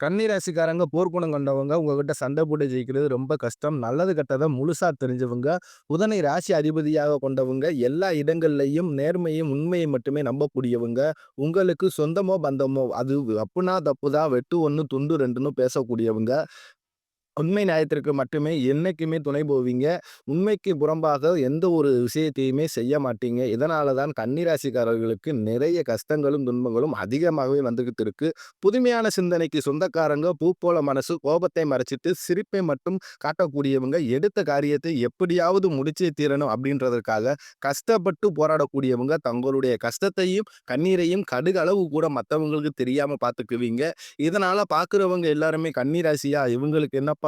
கன்னிராசிக்காரங்க போர்க்குணம் கொண்டவங்க உங்ககிட்ட சண்டை போட்டு ஜெயிக்கிறது ரொம்ப கஷ்டம். நல்லது கெட்டதை முழுசா தெரிஞ்சவங்க. புதனை ராசி அதிபதியாக கொண்டவங்க. எல்லா இடங்கள்லையும் நேர்மையும், உண்மையும் மட்டுமே நம்பக்கூடியவங்க. உங்களுக்கு சொந்தமோ, பந்தமோ அது அப்புனா தப்புதான். வெட்டு ஒன்று துண்டு ரெண்டுன்னு பேசக்கூடியவங்க. உண்மை நியாயத்திற்கு மட்டுமே என்னைக்குமே துணை போவீங்க. உண்மைக்கு புறம்பாக எந்த ஒரு விஷயத்தையுமே செய்ய மாட்டீங்க. இதனால தான் கன்னிராசிக்காரர்களுக்கு நிறைய கஷ்டங்களும், துன்பங்களும் அதிகமாகவே வந்துகிட்டு இருக்கு. புதுமையான சிந்தனைக்கு சொந்தக்காரங்க, பூ போல மனசு, கோபத்தை மறைச்சிட்டு சிரிப்பை மட்டும் காட்டக்கூடியவங்க. எடுத்த காரியத்தை எப்படியாவது முடிச்சே தீரணும் அப்படின்றதற்காக கஷ்டப்பட்டு போராடக்கூடியவங்க. தங்களுடைய கஷ்டத்தையும், கண்ணீரையும் கடுகளவு கூட மற்றவங்களுக்கு தெரியாம பார்த்துக்குவீங்க. இதனால பார்க்குறவங்க எல்லாருமே கன்னிராசியா இவங்களுக்கு என்னப்பா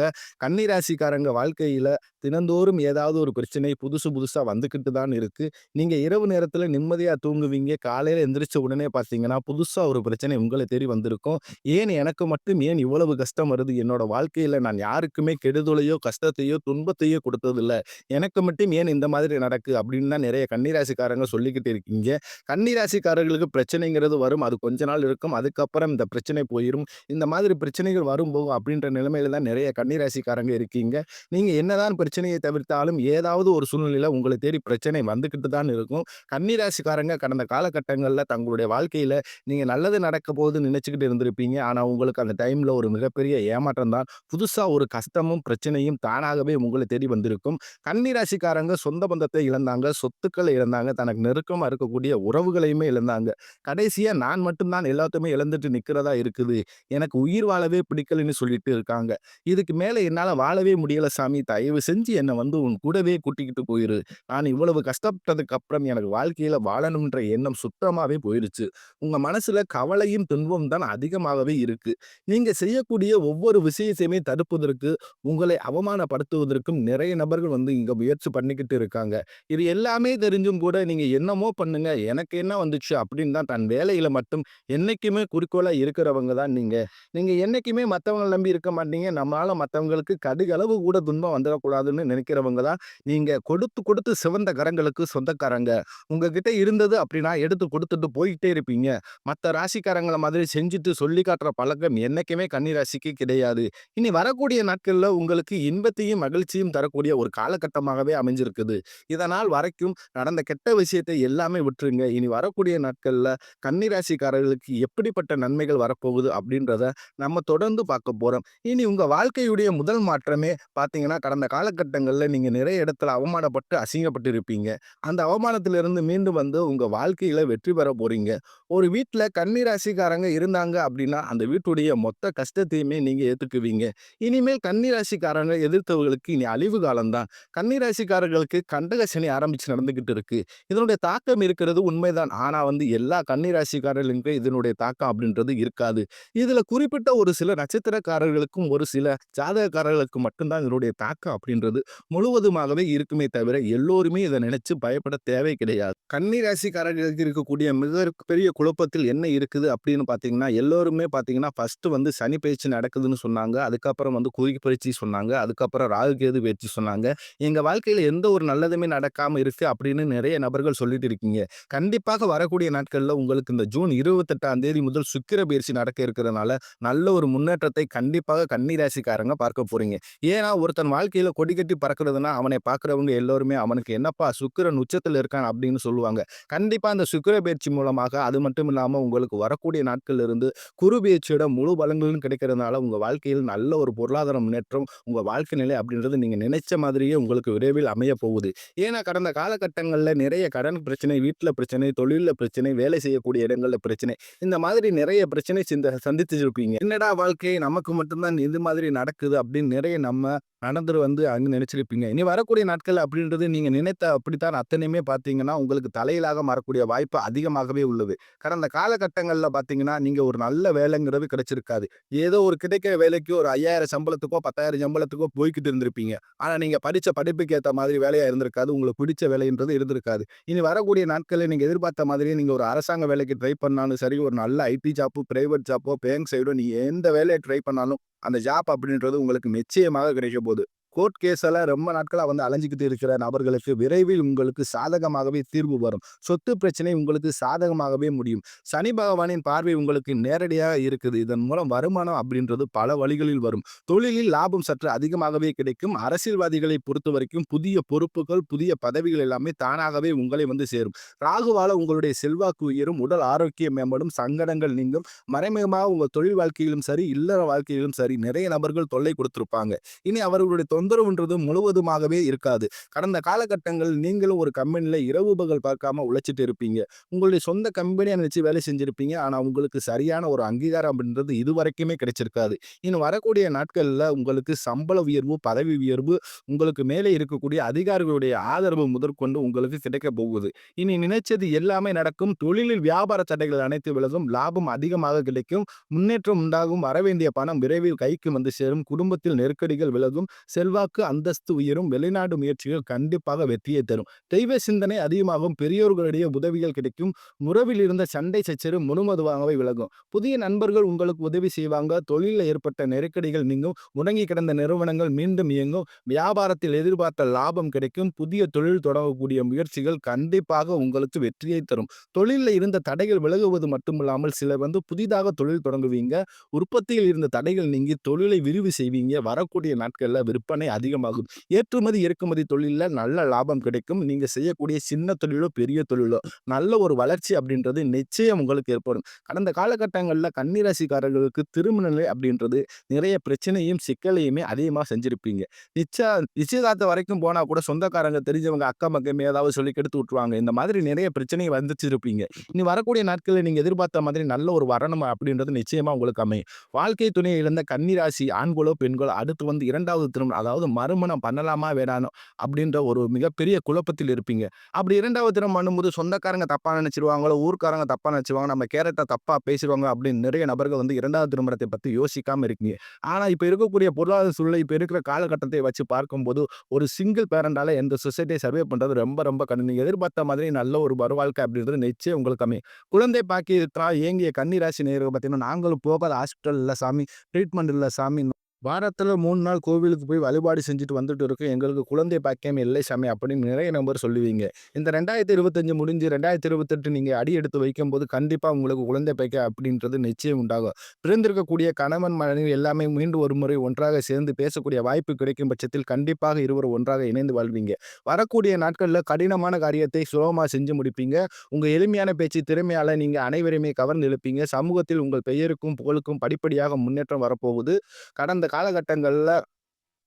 கன்னிராசிக்காரங்க வாழ்க்கையில தினந்தோறும் ஏதாவது ஒரு பிரச்சனை புதுசு புதுசா வந்துக்கிட்டு தான் இருக்கு. நீங்க இரவு நேரத்துல நிம்மதியா தூங்குவீங்க. காலையில எந்திரிச்ச உடனே பார்த்தீங்கன்னா, புதுசா ஒரு பிரச்சனை உங்களை தேடி வந்திருக்கும். ஏன் எனக்கு மட்டும் ஏன் இவ்வளவு கஷ்டம் வருது? என்னோட வாழ்க்கையில நான் யாருக்குமே கெடுதலையோ, கஷ்டத்தையோ, துன்பத்தையோ கொடுத்ததில்லை எனக்கு மட்டும் ஏன் இந்த மாதிரி நடக்கு? அப்படின்னு தான் நிறைய கன்னிராசிக்காரங்க சொல்லிக்கிட்டு இருக்கீங்க. கன்னிராசிக்காரர்களுக்கு பிரச்சனைங்கிறது வரும். அது கொஞ்ச நாள் இருக்கும். அதுக்கப்புறம் இந்த பிரச்சனை போயிடும் இந்த மாதிரி பிரச்சனைகள் வரும்போது அப்படின்ற நிலைமையில தான் நிறைய கன்னிராசிக்காரங்க இருக்கீங்க. நீங்க என்னதான் பிரச்சனையை தவிர்த்தாலும் ஏதாவது ஒரு சூழ்நிலையில உங்களை தேடி பிரச்சனை வந்துக்கிட்டு தான் இருக்கும். கன்னிராசிக்காரங்க கடந்த காலகட்டங்களில் தங்களுடைய வாழ்க்கையில நீங்க நல்லது நடக்க போது நினைச்சுக்கிட்டு இருந்திருப்பீங்க. ஆனா உங்களுக்கு அந்த டைம்ல ஒரு மிகப்பெரிய ஏமாற்றம் தான். புதுசா ஒரு கஷ்டமும், பிரச்சனையும் தானாகவே உங்களை தேடி வந்திருக்கும். கன்னிராசிக்காரங்க சொந்த பந்தத்தை இழந்தாங்க, சொத்துக்களை இழந்தாங்க, தனக்கு நெருக்கமா இருக்கக்கூடிய உறவுகளையுமே இழந்தாங்க. கடைசியா நான் மட்டும்தான் எல்லாத்தையுமே இழந்துட்டு நிக்கிறதா இருக்குது. எனக்கு உயிர் வாழவே பிடிக்கலன்னு சொல்லிட்டு இருக்காங்க. இதுக்கு மேலே என்னால் வாழவே முடியல சாமி. தயவு செஞ்சு என்னை வந்து உன் கூடவே கூட்டிக்கிட்டு போயிரு. நான் இவ்வளவு கஷ்டப்பட்டதுக்கு அப்புறம் எனக்கு வாழ்க்கையில் வாழணுன்ற எண்ணம் சுத்தமாகவே போயிருச்சு. உங்கள் மனசில் கவலையும், துன்பமும் தான் அதிகமாகவே இருக்குது நீங்கள் செய்யக்கூடிய ஒவ்வொரு விஷயத்தையுமே தடுப்பதற்கு, உங்களை அவமானப்படுத்துவதற்கும் நிறைய நபர்கள் வந்து இங்கே முயற்சி பண்ணிக்கிட்டு இருக்காங்க. இது எல்லாமே தெரிஞ்சும் கூட நீங்கள் என்னமோ பண்ணுங்க, எனக்கு என்ன வந்துச்சு அப்படின்னு தான் தன் வேலையில் மட்டும் என்றைக்குமே குறிக்கோளாக இருக்கிறவங்க தான் நீங்கள் நீங்கள் என்றைக்குமே மற்றவங்களை நம்பி இருக்க மாட்டீங்க. நம்மளால் மற்றவங்களுக்கு கடுகளவு கூட துன்பம் வந்துடக்கூடாதுன்னு நினைக்கிறவங்க தான் நீங்கள் கொடுத்து கொடுத்து சிவந்த கரங்களுக்கு சொந்தக்காரங்க. உங்ககிட்ட இருந்தது அப்படின்னா எடுத்து கொடுத்துட்டு போயிட்டே இருப்பீங்க. மற்ற ராசிக்காரங்களை மாதிரி செஞ்சுட்டு சொல்லி காட்டுற பழக்கம் என்னைக்குமே கன்னி ராசிக்கு கிடையாது. இனி வரக்கூடிய நாட்களில் உங்களுக்கு இன்பத்தையும், மகிழ்ச்சியும் தரக்கூடிய ஒரு காலகட்டமாகவே அமைஞ்சிருக்குது. இதனால் வரைக்கும் நடந்த கெட்ட விஷயத்தை எல்லாமே விட்டுருங்க. இனி வரக்கூடிய நாட்களில் கன்னி ராசிக்காரர்களுக்கு எப்படிப்பட்ட நன்மைகள் வரப்போகுது அப்படின்றத நம்ம தொடர்ந்து பார்க்க போகிறோம் இனி உங்கள் வாழ்க்கை வாழ்க்கையுடைய முதல் மாற்றமே பார்த்தீங்கன்னா, கடந்த காலகட்டங்களில் நீங்கள் நிறைய இடத்துல அவமானப்பட்டு, அசிங்கப்பட்டு இருப்பீங்க. அந்த அவமானத்திலிருந்து மீண்டும் வந்து உங்கள் வாழ்க்கையில் வெற்றி பெற போகிறீங்க ஒரு வீட்டில் கன்னி ராசிக்காரங்க இருந்தாங்க அப்படின்னா, அந்த வீட்டுடைய மொத்த கஷ்டத்தையுமே நீங்கள் ஏற்றுக்குவீங்க இனிமேல் கன்னி ராசிக்காரங்க எதிர்த்தவர்களுக்கு இனி அழிவு காலம்தான் கன்னி ராசிக்காரர்களுக்கு கண்டக சனி ஆரம்பித்து நடந்துக்கிட்டு இருக்கு. இதனுடைய தாக்கம் இருக்கிறது உண்மைதான். ஆனால் வந்து எல்லா கன்னி ராசிக்காரர்களுக்கும் இதனுடைய தாக்கம் அப்படின்றது இருக்காது. இதில் குறிப்பிட்ட ஒரு சில நட்சத்திரக்காரர்களுக்கும், ஒரு சில ஜாதகக்காரர்களுக்கு மட்டும்தான் இதனுடைய தாக்கம் அப்படின்றது முழுவதுமாகவே இருக்குமே தவிர, எல்லோருமே இதை நினைச்சு பயப்பட தேவை கிடையாது. கன்னி ராசிக்காரர்களுக்கு இருக்கக்கூடிய மிக பெரிய குழப்பத்தில் என்ன இருக்குது அப்படின்னு பார்த்தீங்கன்னா, எல்லோருமே பார்த்தீங்கன்னா, ஃபர்ஸ்ட் வந்து சனி பயிற்சி நடக்குதுன்னு சொன்னாங்க. அதுக்கப்புறம் வந்து குரு பயிற்சி சொன்னாங்க. அதுக்கப்புறம் ராகு கேது பயிற்சி சொன்னாங்க. எங்கள் வாழ்க்கையில் எந்த ஒரு நல்லதுமே நடக்காமல் இருக்கு அப்படின்னு நிறைய நபர்கள் சொல்லிட்டு இருக்கீங்க. கண்டிப்பாக வரக்கூடிய நாட்களில் உங்களுக்கு இந்த ஜூன் 28ஆம் தேதி முதல் சுக்கிர பயிற்சி நடக்க இருக்கிறதுனால, நல்ல ஒரு முன்னேற்றத்தை கண்டிப்பாக கன்னி ராசிக்காரங்க பார்க்க போறீங்க. ஏன்னா, ஒருத்தன் வாழ்க்கையில கொடி கட்டி பறக்கிறதுன்னா, அவனை பார்க்குறவங்க எல்லோருமே அவனுக்கு என்னப்பா சுக்கிரன் உச்சத்தில் இருக்கான் அப்படின்னு சொல்லுவாங்க. கண்டிப்பா அந்த சுக்கிர பயிற்சி மூலமாக அது மட்டும் இல்லாமல் உங்களுக்கு வரக்கூடிய நாட்கள்ல இருந்து குரு பயிற்சியோட முழு பலங்களும் கிடைக்கிறதுனால, உங்க வாழ்க்கையில் நல்ல ஒரு பொருளாதார முன்னேற்றம், உங்க வாழ்க்கை நிலை அப்படின்றது நீங்க நினைச்ச மாதிரியே உங்களுக்கு விரைவில் அமைய போகுது. ஏன்னா, கடந்த காலகட்டங்களில் நிறைய கடன் பிரச்சனை, வீட்டில் பிரச்சனை, தொழிலில் பிரச்சனை, வேலை செய்யக்கூடிய இடங்களில் பிரச்சனை, இந்த மாதிரி நிறைய பிரச்சனை சிந்த சந்திச்சிருப்பீங்க. என்னடா வாழ்க்கை நமக்கு மட்டும்தான் இது மாதிரி நடக்குது அப்படின்னு நிறைய நம்ம நடந்துரு வந்து அங்கே நினைச்சிருப்பீங்க. இனி வரக்கூடிய நாட்கள் அப்படின்றது நீங்க நினைத்த அப்படித்தான் அத்தனையுமே பார்த்தீங்கன்னா, உங்களுக்கு தலையிலாக மாறக்கூடிய வாய்ப்பு அதிகமாகவே உள்ளது. கடந்த காலகட்டங்களில் பார்த்தீங்கன்னா, நீங்க ஒரு நல்ல வேலைங்கிறது கிடைச்சிருக்காது. ஏதோ ஒரு கிடைக்கிற வேலைக்கு ஒரு 5000 சம்பளத்துக்கோ, 10,000 சம்பளத்துக்கோ போய்க்கிட்டு இருந்திருப்பீங்க. ஆனா, நீங்க படிச்ச படிப்புக்கு ஏற்ற மாதிரி வேலையா இருந்திருக்காது. உங்களுக்கு பிடிச்ச வேலைன்றது இருந்திருக்காது. இனி வரக்கூடிய நாட்களில் நீங்க எதிர்பார்த்த மாதிரியே நீங்க ஒரு அரசாங்க வேலைக்கு ட்ரை பண்ணாலும் சரி, ஒரு நல்ல ஐடி ஜாப்போ, பிரைவேட் ஜாப்போ, பேங்க் சைடோ நீ எந்த வேலையை ட்ரை பண்ணாலும், அந்த ஜாப் அப்படின்றது உங்களுக்கு நிச்சயமாக கிடைக்க போகுது. கோர்ட் கேஸ் ரொம்ப நாட்களாக வந்து அலைஞ்சிக்கிட்டு இருக்கிற நபர்களுக்கு விரைவில் உங்களுக்கு சாதகமாகவே தீர்வு வரும். சொத்து பிரச்சனை உங்களுக்கு சாதகமாகவே முடியும். சனி பகவானின் பார்வை உங்களுக்கு நேரடியாக இருக்குது. இதன் மூலம் வருமானம் அப்படின்றது பல வழிகளில் வரும். தொழிலில் லாபம் சற்று அதிகமாகவே கிடைக்கும். அரசியல்வாதிகளை பொறுத்தவரைக்கும் புதிய பொறுப்புகள், புதிய பதவிகள் எல்லாமே தானாகவே உங்களை வந்து சேரும். ராகுவால உங்களுடைய செல்வாக்கு உயரும். உடல் ஆரோக்கியம் மேம்படும். சங்கடங்கள் நீங்கும். மறைமுகமாக உங்கள் தொழில் வாழ்க்கையிலும் சரி, இல்லற வாழ்க்கையிலும் சரி நிறைய நபர்கள் தொல்லை கொடுத்திருப்பாங்க. இனி அவர்களுடைய தொந்தரவுன்றது முழுவதுமாகவே இருக்காது. கடந்த காலகட்டங்கள் நீங்களும் ஒரு கம்பெனியில் இரவு பகல் பார்க்காம உழைச்சிட்டு இருப்பீங்க. உங்களுடைய சொந்த கம்பெனியை நினச்சி வேலை செஞ்சுருப்பீங்க ஆனால் உங்களுக்கு சரியான ஒரு அங்கீகாரம் அப்படின்றது இதுவரைக்குமே கிடைச்சிருக்காது. இனி வரக்கூடிய நாட்களில் உங்களுக்கு சம்பள உயர்வு, பதவி உயர்வு, உங்களுக்கு மேலே இருக்கக்கூடிய அதிகாரிகளுடைய ஆதரவு முதற்கொண்டு உங்களுக்கு கிடைக்கப் போகுது. இனி நினைச்சது எல்லாமே நடக்கும். தொழிலில் வியாபார சட்டைகள் அனைத்து விலகும். லாபம் அதிகமாக கிடைக்கும். முன்னேற்றம் உண்டாகும். வரவேண்டிய பணம் விரைவில் கைக்கு வந்து சேரும். குடும்பத்தில் நெருக்கடிகள் விலகும். செல்வாக்கு, அந்தஸ்து உயரும். வெளிநாடு முயற்சிகள் கண்டிப்பாக வெற்றியை தரும். தெய்வ சிந்தனை அதிகமாகும். பெரியோர்களுடைய உதவிகள் கிடைக்கும். உறவில் இருந்த சண்டை சச்சரவு முழுமதுவாகவே விலகும். புதிய நண்பர்கள் உங்களுக்கு உதவி செய்வாங்க. தொழிலில் ஏற்பட்ட நெருக்கடிகள் நீங்கும். முடங்கி கிடந்த நிறுவனங்கள் மீண்டும் இயங்கும். வியாபாரத்தில் எதிர்பார்த்த லாபம் கிடைக்கும். புதிய தொழில் தொடங்கக்கூடிய முயற்சிகள் கண்டிப்பாக உங்களுக்கு வெற்றியை தரும். தொழிலில் இருந்த தடைகள் விலகுவது மட்டுமில்லாமல் சிலர் வந்து புதிதாக தொழில் தொடங்குவீங்க. உற்பத்தியில் இருந்த தடைகள் நீங்கி தொழிலை விரிவு செய்வீங்க. வரக்கூடிய நாட்களில் விற்பனை அதிகமாகும். ஏற்றுமதி, இறக்குமதி தொழிலில் நல்ல லாபம் கிடைக்கும். நீங்கள் செய்யக்கூடிய சின்ன தொழிலோ, பெரிய தொழிலோ நல்ல ஒரு வளர்ச்சி அப்படின்றது நிச்சயம் உங்களுக்கு ஏற்படும். கடந்த காலகட்டங்களில் கன்னிராசிக்காரர்களுக்கு திருமண நிலை அப்படின்றது நிறைய பிரச்சனையும், சிக்கலையுமே அதிகமாக செஞ்சுருப்பீங்க நிச்சய நிச்சயதார்த்தம் வரைக்கும் போனால் கூட சொந்தக்காரங்க, தெரிஞ்சவங்க, அக்கம் பக்கம் ஏதாவது சொல்லி கெடுத்து விட்டுருவாங்க. இந்த மாதிரி நிறைய பிரச்சனை வந்துச்சிருப்பீங்க இனி வரக்கூடிய நாட்களில் நீங்கள் எதிர்பார்த்த மாதிரி நல்ல ஒரு வரணும் அப்படின்றது நிச்சயமாக உங்களுக்கு அமையும். வாழ்க்கை துணையை இழந்த கன்னிராசி ஆண்களோ, பெண்களோ அடுத்து வந்து இரண்டாவது திருமணம் அதாவது அதாவது மறுமணம் பண்ணலாமா வேணானோ அப்படின்ற ஒரு மிகப்பெரிய குழப்பத்தில் இருப்பீங்க. அப்படி இரண்டாவது தினம் பண்ணும்போது சொந்தக்காரங்க தப்பாக நினச்சிருவாங்களோ ஊர்க்காரங்க தப்பாக நினச்சிருவாங்க நம்ம கேரக்டர் தப்பாக பேசிடுவாங்க அப்படின்னு நிறைய நபர்கள் வந்து இரண்டாவது திருமணத்தை பற்றி யோசிக்காமல் இருக்கீங்க. ஆனால் இப்போ இருக்கக்கூடிய பொருளாதார சூழ்நிலை, இப்போ இருக்கிற காலகட்டத்தை வச்சு பார்க்கும்போது ஒரு சிங்கிள் பேரண்டால் எந்த சொசைட்டியை சர்வே பண்ணுறது ரொம்ப ரொம்ப கடினம். எதிர்பார்த்த மாதிரி நல்ல ஒரு மறுவாழ்க்கை அப்படின்றது நிச்சயம் உங்களுக்கு அமையும். குழந்தை பாக்கியத்தினால் ஏங்கிய கன்னிராசி ராசி பார்த்தீங்கன்னா, நாங்களும் போகாத ஹாஸ்பிட்டல் இல்லை சாமி, ட்ரீட்மெண்ட் இல்லை சாமி. வாரத்தில் மூணு நாள் கோவிலுக்கு போய் வழிபாடு செஞ்சுட்டு வந்துட்டு இருக்கும் எங்களுக்கு குழந்தை பாக்கியம் இல்லை சாமி அப்படின்னு நிறைய நம்பர் சொல்லுவீங்க. இந்த 2025 முடிஞ்சு ரெண்டாயிரத்து இருபத்தெட்டு நீங்கள் அடி எடுத்து வைக்கும்போது கண்டிப்பாக உங்களுக்கு குழந்தை பாக்கியம் அப்படின்றது நிச்சயம் உண்டாகும். பிறந்திருக்கக்கூடிய கணவன், மனைவி எல்லாமே மீண்டும் ஒரு முறை ஒன்றாக சேர்ந்து பேசக்கூடிய வாய்ப்பு கிடைக்கும் பட்சத்தில் கண்டிப்பாக இருவர் ஒன்றாக இணைந்து வாழ்வீங்க. வரக்கூடிய நாட்களில் கடினமான காரியத்தை சுலபமாக செஞ்சு முடிப்பீங்க. உங்கள் எளிமையான பேச்சு திறமையால் நீங்கள் அனைவரையுமே கவர்ந்து எழுப்பீங்க சமூகத்தில் உங்கள் பெயருக்கும், புகழுக்கும் படிப்படியாக முன்னேற்றம் வரப்போகுது. கடந்த காலகட்டங்களில்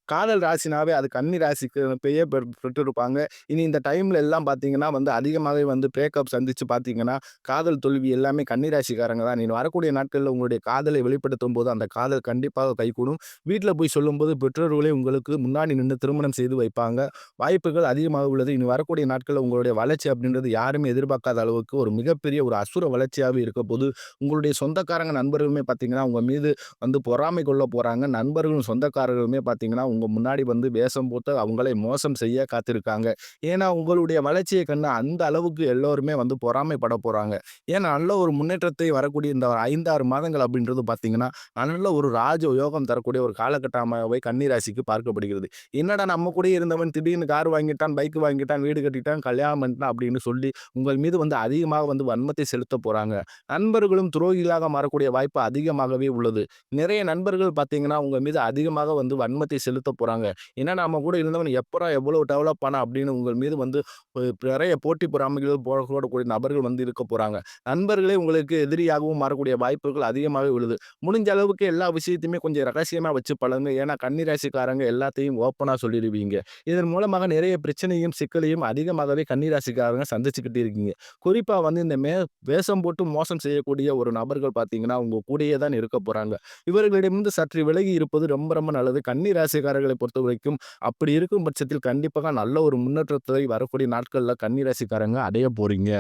காதல் ராசினாவே அது கன்னி ராசிக்கு பெயர் பெற்று பெற்றிருப்பாங்க. இனி இந்த டைமில் எல்லாம் பார்த்தீங்கன்னா வந்து அதிகமாகவே வந்து பிரேக்கப் சந்தித்து பார்த்தீங்கன்னா, காதல் தோல்வி எல்லாமே கன்னி ராசிக்காரங்க தான். நீ வரக்கூடிய நாட்களில் உங்களுடைய காதலை வெளிப்படுத்தும்போது அந்த காதல் கண்டிப்பாக கைகூடும். வீட்டில் போய் சொல்லும்போது பெற்றோர்களே உங்களுக்கு முன்னாடி நின்று திருமணம் செய்து வைப்பாங்க. வாய்ப்புகள் அதிகமாக உள்ளது. இனி வரக்கூடிய நாட்களில் உங்களுடைய வளர்ச்சி அப்படின்றது யாருமே எதிர்பார்க்காத அளவுக்கு ஒரு மிகப்பெரிய ஒரு அசுர வளர்ச்சியாகவே இருக்க போது உங்களுடைய சொந்தக்காரங்க, நண்பர்களுமே பார்த்தீங்கன்னா, உங்கள் மீது வந்து பொறாமை கொள்ள போகிறாங்க நண்பர்களும், சொந்தக்காரர்களுமே பார்த்தீங்கன்னா, உங்கள் முன்னாடி வந்து வேஷம் போட்டு அவங்களை மோசம் செய்ய காத்திருக்காங்க. ஏன்னா, உங்களுடைய வளர்ச்சியை கண்ண அந்த அளவுக்கு எல்லோருமே வந்து பொறாமைப்பட போகிறாங்க ஏன்னா, நல்ல ஒரு முன்னேற்றத்தை வரக்கூடிய இந்த 5, 6 மாதங்கள் அப்படின்றது பார்த்தீங்கன்னா, நல்ல ஒரு ராஜ யோகம் தரக்கூடிய ஒரு காலகட்டமாகவே கன்னிராசிக்கு பார்க்கப்படுகிறது. என்னடா நம்ம கூடயே இருந்தவன் திடீர்னு கார் வாங்கிட்டான், பைக் வாங்கிட்டான், வீடு கட்டிட்டான், கல்யாணம் பண்ணிட்டான் அப்படின்னு சொல்லி உங்கள் மீது வந்து அதிகமாக வந்து வன்மத்தை செலுத்தப் போகிறாங்க நண்பர்களும் துரோகிகளாக மாறக்கூடிய வாய்ப்பு அதிகமாகவே உள்ளது. நிறைய நண்பர்கள் பார்த்தீங்கன்னா, உங்கள் மீது அதிகமாக வந்து வன்மத்தை செலுத்த செலுத்தப் போகிறாங்க ஏன்னா, நம்ம கூட இருந்தவன் எப்படா எவ்வளோ டெவலப் ஆனான் அப்படின்னு உங்கள் மீது வந்து நிறைய போட்டி பொறாமைகள் போடக்கூடிய நபர்கள் வந்து இருக்க போகிறாங்க நண்பர்களே உங்களுக்கு எதிரியாகவும் மாறக்கூடிய வாய்ப்புகள் அதிகமாகவே உள்ளது. முடிஞ்ச அளவுக்கு எல்லா விஷயத்தையுமே கொஞ்சம் ரகசியமாக வச்சு பழங்க ஏன்னா, கன்னிராசிக்காரங்க எல்லாத்தையும் ஓப்பனாக சொல்லிடுவீங்க இதன் மூலமாக நிறைய பிரச்சனையும், சிக்கலையும் அதிகமாகவே கன்னிராசிக்காரங்க சந்திச்சுக்கிட்டு இருக்கீங்க. குறிப்பாக வந்து இந்த மே வேஷம் போட்டு மோசம் செய்யக்கூடிய ஒரு நபர்கள் பார்த்தீங்கன்னா, உங்க கூடயே தான் இருக்க போகிறாங்க இவர்களிடமிருந்து சற்று விலகி இருப்பது ரொம்ப ரொம்ப நல்லது. கன்னி ராசிக்காரர்களை பொறுத்த பொறுத்தவரைக்கும் அப்படி இருக்கும் பட்சத்தில் கண்டிப்பாக நல்ல ஒரு முன்னேற்றத்தை வரக்கூடிய நாட்களில் கன்னி ராசிக்காரங்க அடைய போறீங்க.